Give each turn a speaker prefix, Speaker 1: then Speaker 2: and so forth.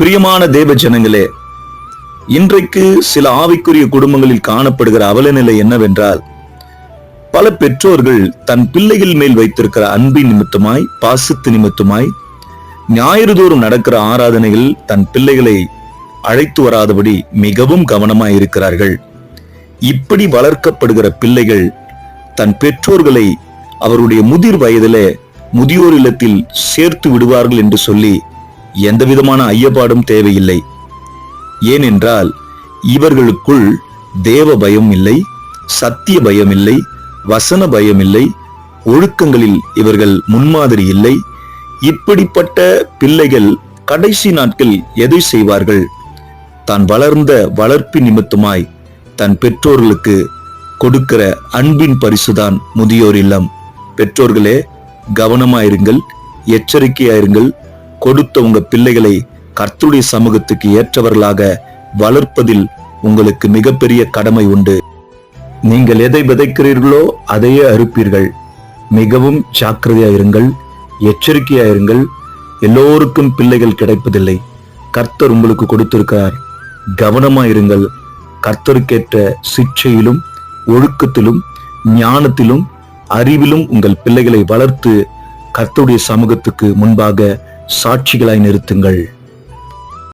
Speaker 1: பிரியமான தேவ ஜனங்களே இன்றைக்கு சில ஆவிக்குரிய குடும்பங்களில் காணப்படுகிற அவலநிலை என்னவென்றால் பல பெற்றோர்கள் தன் பிள்ளைகள் மேல் வைத்திருக்கிற அன்பின் நிமித்தமாய் பாசத்து நிமித்தமாய் ஞாயிறு தோறும் நடக்கிற ஆராதனைகள் தன் பிள்ளைகளை அழைத்து வராதபடி மிகவும் கவனமாய் இருக்கிறார்கள். இப்படி வளர்க்கப்படுகிற பிள்ளைகள் தன் பெற்றோர்களை அவருடைய முதிர் வயதிலே முதியோர் இல்லத்தில் சேர்த்து விடுவார்கள் என்று சொல்லி எந்தவிதமான ஐயப்பாடும் தேவையில்லை. ஏனென்றால் இவர்களுக்குள் தேவ பயம் இல்லை சத்திய பயம் இல்லை வசன பயம் இல்லை ஒழுக்கங்களில் இவர்கள் முன்மாதிரி இல்லை. இப்படிப்பட்ட பிள்ளைகள் கடைசி நாட்கள் எதை செய்வார்கள்? தான் வளர்ந்த வளர்ப்பு நிமித்தமாய் தன் பெற்றோர்களுக்கு கொடுக்கிற அன்பின் பரிசுதான் முதியோர் இல்லம். பெற்றோர்களே கவனமாயிருங்கள் எச்சரிக்கையாயிருங்கள் கொடுத்த உங்க பிள்ளைகளை கர்த்துடைய சமூகத்துக்கு ஏற்றவர்களாக வளர்ப்பதில் உங்களுக்கு மிகப்பெரிய கடமை உண்டு. நீங்கள் எதை விதைக்கிறீர்களோ அதையே அறுப்பீர்கள். மிகவும் இருங்கள் ஜாக்கிரதையாயிருங்கள் எச்சரிக்கையாயிருங்கள் எல்லோருக்கும் பிள்ளைகள் கிடைப்பதில்லை. கர்த்தர் உங்களுக்கு கொடுத்திருக்கிறார். கவனமாயிருங்கள் கர்த்தருக்கேற்ற சிக்ஷையிலும் ஒழுக்கத்திலும் ஞானத்திலும் அறிவிலும் உங்கள் பிள்ளைகளை வளர்த்து கர்த்தருடைய சமூகத்துக்கு முன்பாக சாட்சிகளாய் நிறுத்துங்கள்.